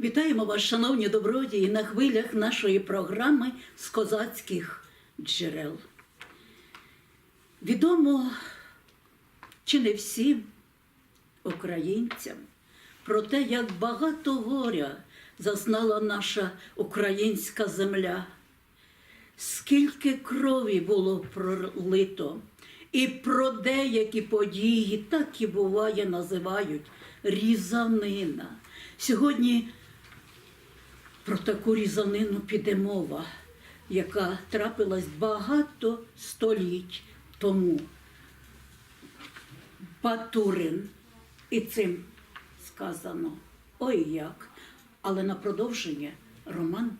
Вітаємо вас, шановні добродії, на хвилях нашої програми з козацьких джерел. Відомо чи не всім українцям про те, як багато горя зазнала наша українська земля, скільки крові було пролито, і про деякі події так і буває, називають різанина. Сьогодні про таку різанину піде мова, яка трапилась багато століть тому. Батурин. І цим сказано ой як. Але на продовження Роман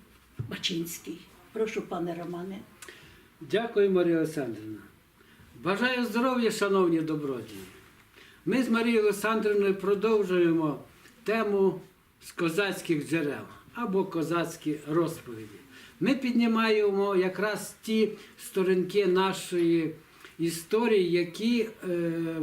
Бачинський. Прошу, пане Романе. Дякую, Марія Олександрівна. Бажаю здоров'я, шановні добродії. Ми з Марією Олександрівною продовжуємо тему з козацьких джерел або козацькі розповіді. Ми піднімаємо якраз ті сторінки нашої історії, які е,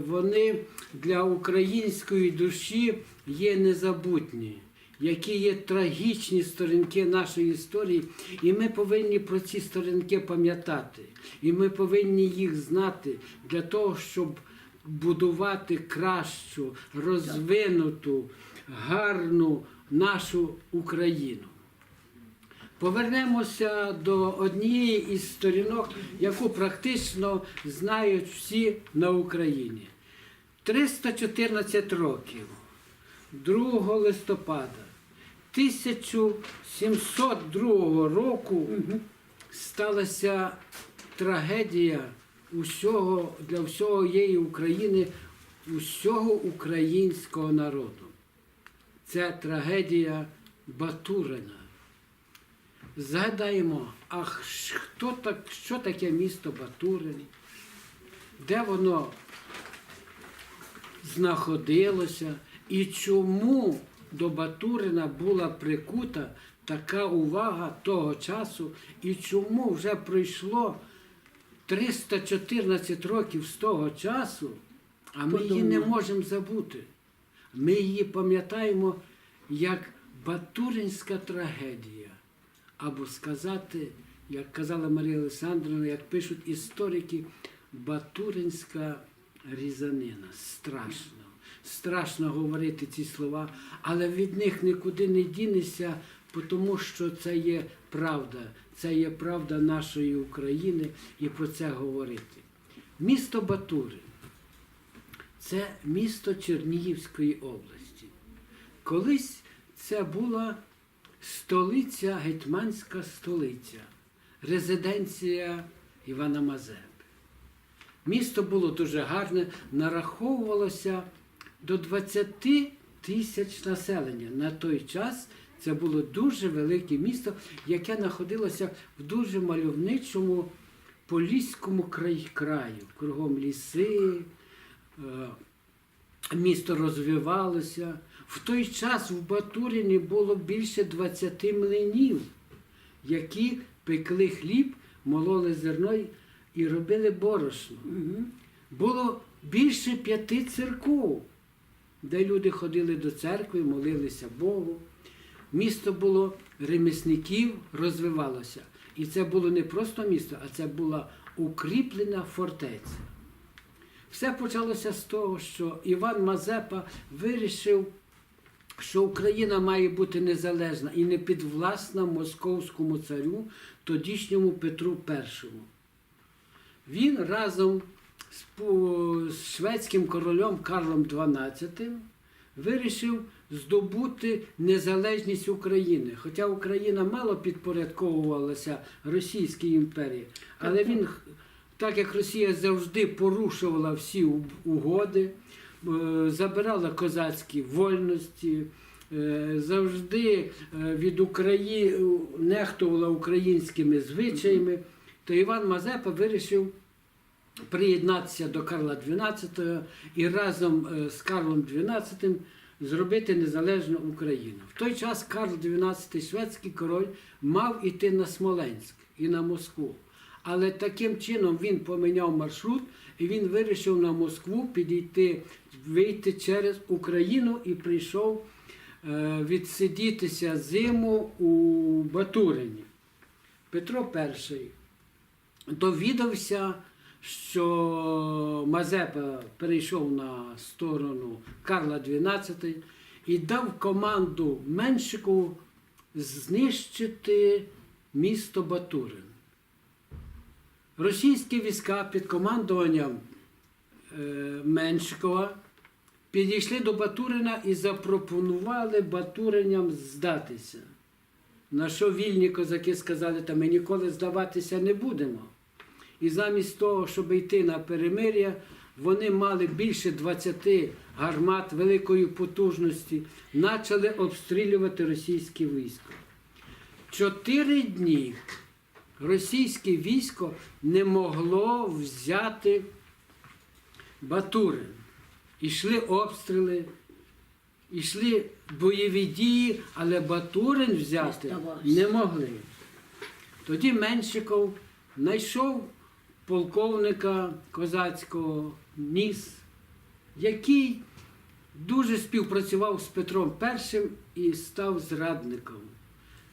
вони для української душі є незабутні, які є трагічні сторінки нашої історії, і ми повинні про ці сторінки пам'ятати. І ми повинні їх знати для того, щоб будувати кращу, розвинуту, гарну нашу Україну. Повернемося до однієї із сторінок, яку практично знають всі на Україні. 314 років, 2 листопада 1702 року сталася трагедія усього для всього її України, усього українського народу. Це трагедія Батурина. Згадаємо, а хто так, що таке місто Батурин, де воно знаходилося і чому до Батурина була прикута така увага того часу, і чому вже пройшло 314 років з того часу, а ми її не можемо забути. Ми її пам'ятаємо як Батуринська трагедія. Або сказати, як казала Марія Олександрівна, як пишуть історики, Батуринська різанина. Страшно. Страшно говорити ці слова, але від них нікуди не дінешся, тому що це є правда. Це є правда нашої України і про це говорити. Місто Батурин це місто Чернігівської області. Колись це була столиця, гетьманська столиця, резиденція Івана Мазепи. Місто було дуже гарне, нараховувалося до 20 тисяч населення. На той час це було дуже велике місто, яке знаходилося в дуже мальовничому поліському край- краю. Кругом ліси, місто розвивалося. В той час в Батуріні було більше 20 млинів, які пекли хліб, мололи зерно і робили борошно. Було більше п'яти церков, де люди ходили до церкви, молилися Богу. Місто було ремісників, розвивалося. І це було не просто місто, а це була укріплена фортеця. Все почалося з того, що Іван Мазепа вирішив, що Україна має бути незалежна і не підвласна московському царю, тодішньому Петру І. Він разом з, шведським королем Карлом XII вирішив здобути незалежність України. Хоча Україна мало підпорядковувалася Російській імперії, але він, х- так як Росія завжди порушувала всі угоди, е, забирала козацькі вольності, е, завжди е, від України нехтувала українськими звичаями, то Іван Мазепа вирішив приєднатися до Карла XII і разом з Карлом XII зробити незалежну Україну. В той час Карл XII, шведський король, мав іти на Смоленськ і на Москву. Але таким чином він поміняв маршрут і він вирішив на Москву підійти, вийти через Україну і прийшов е, відсидітися зиму у Батурині. Петро І довідався, що Мазепа перейшов на сторону Карла XII і дав команду Меншику знищити місто Батурин. Російські війська під командуванням е, Меншикова підійшли до Батурина і запропонували Батуриням здатися. На що вільні козаки сказали, та ми ніколи здаватися не будемо. І замість того, щоб йти на перемир'я, вони мали більше 20 гармат великої потужності, почали обстрілювати російське військо. Чотири дні російське військо не могло взяти Батурин. Ішли обстріли, ішли бойові дії, але Батурин взяти не могли. Тоді Меншиков знайшов полковника козацького ніс, який дуже співпрацював з Петром І і став зрадником.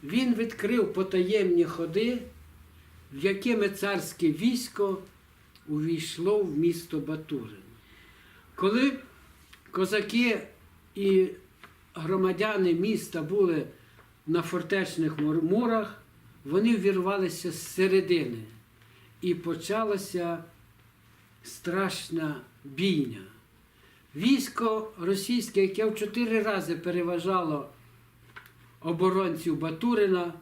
Він відкрив потаємні ходи, в якими царське військо увійшло в місто Батурин. Коли козаки і громадяни міста були на фортечних мурах, вони вірвалися з середини і почалася страшна бійня. Військо російське, яке в чотири рази переважало оборонців Батурина,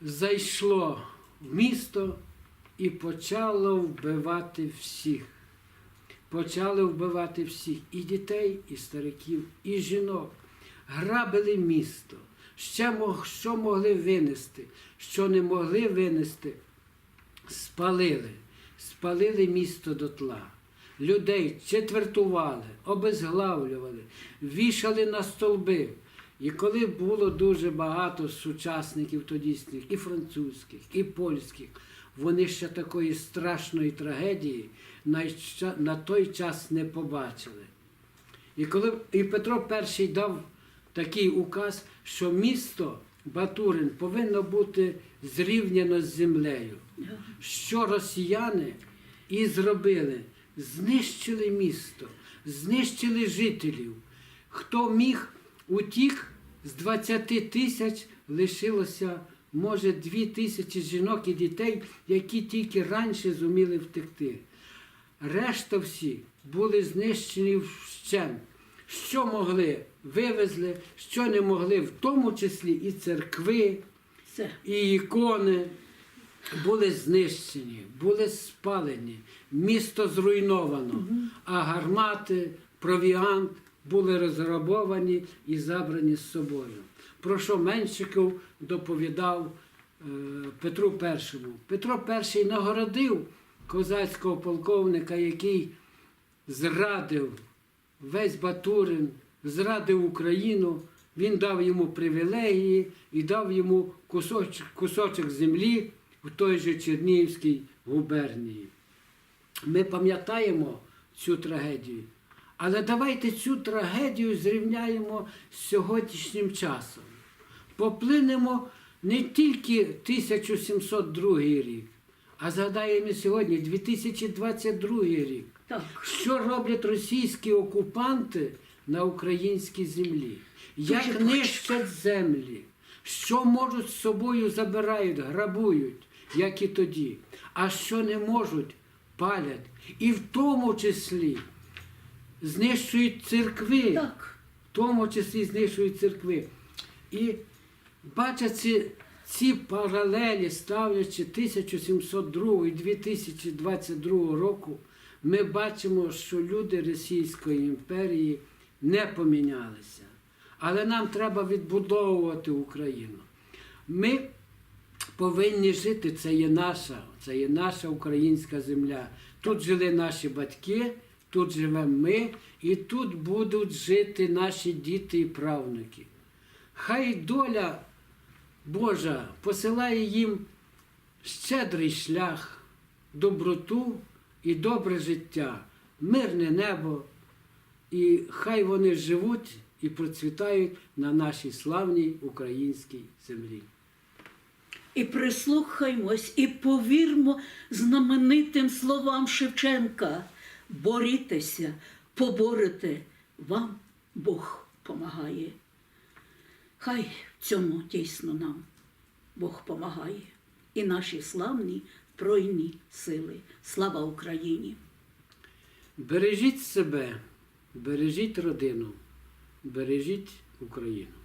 зайшло місто і почало вбивати всіх. Почали вбивати всіх і дітей, і стариків, і жінок. Грабили місто. Ще що могли винести, що не могли винести, спалили. Спалили місто дотла. Людей четвертували, обезглавлювали, вішали на столби. І коли було дуже багато сучасників тодішніх, і французьких, і польських, вони ще такої страшної трагедії на, той час не побачили. І коли і Петро І дав такий указ, що місто Батурин повинно бути зрівняно з землею, що росіяни і зробили, знищили місто, знищили жителів. Хто міг утік з 20 тисяч лишилося, може, 2 тисячі жінок і дітей, які тільки раніше зуміли втекти. Решта всі були знищені вщент. Що могли, вивезли, що не могли, в тому числі і церкви, і ікони були знищені, були спалені, місто зруйновано, а гармати, провіант були розграбовані і забрані з собою. Про що Меншиков доповідав е, Петру І. Петро І нагородив козацького полковника, який зрадив весь Батурин, зрадив Україну, він дав йому привілегії і дав йому кусочок, кусочок землі в той же Чернігівській губернії. Ми пам'ятаємо цю трагедію, але давайте цю трагедію зрівняємо з сьогоднішнім часом. Поплинемо не тільки 1702 рік, а згадаємо сьогодні 2022 рік. Так. Що роблять російські окупанти на українській землі? Як Дуже нищать землі? Що можуть з собою забирають, грабують, як і тоді, а що не можуть, палять. І в тому числі знищують церкви, Так. в тому числі знищують церкви. І бачать ці, ці паралелі, ставлячи 1702 і 2022 року, ми бачимо, що люди Російської імперії не помінялися. Але нам треба відбудовувати Україну. Ми повинні жити, це є наша, це є наша українська земля. Тут жили наші батьки, тут живемо ми, і тут будуть жити наші діти і правнуки. Хай доля Божа посилає їм щедрий шлях, доброту і добре життя, мирне небо, і хай вони живуть і процвітають на нашій славній українській землі. І прислухаймось, і повірмо знаменитим словам Шевченка. Борітеся, поборете, вам Бог помагає. Хай в цьому дійсно нам Бог помагає. І наші славні Збройні сили. Слава Україні! Бережіть себе, бережіть родину, бережіть Україну.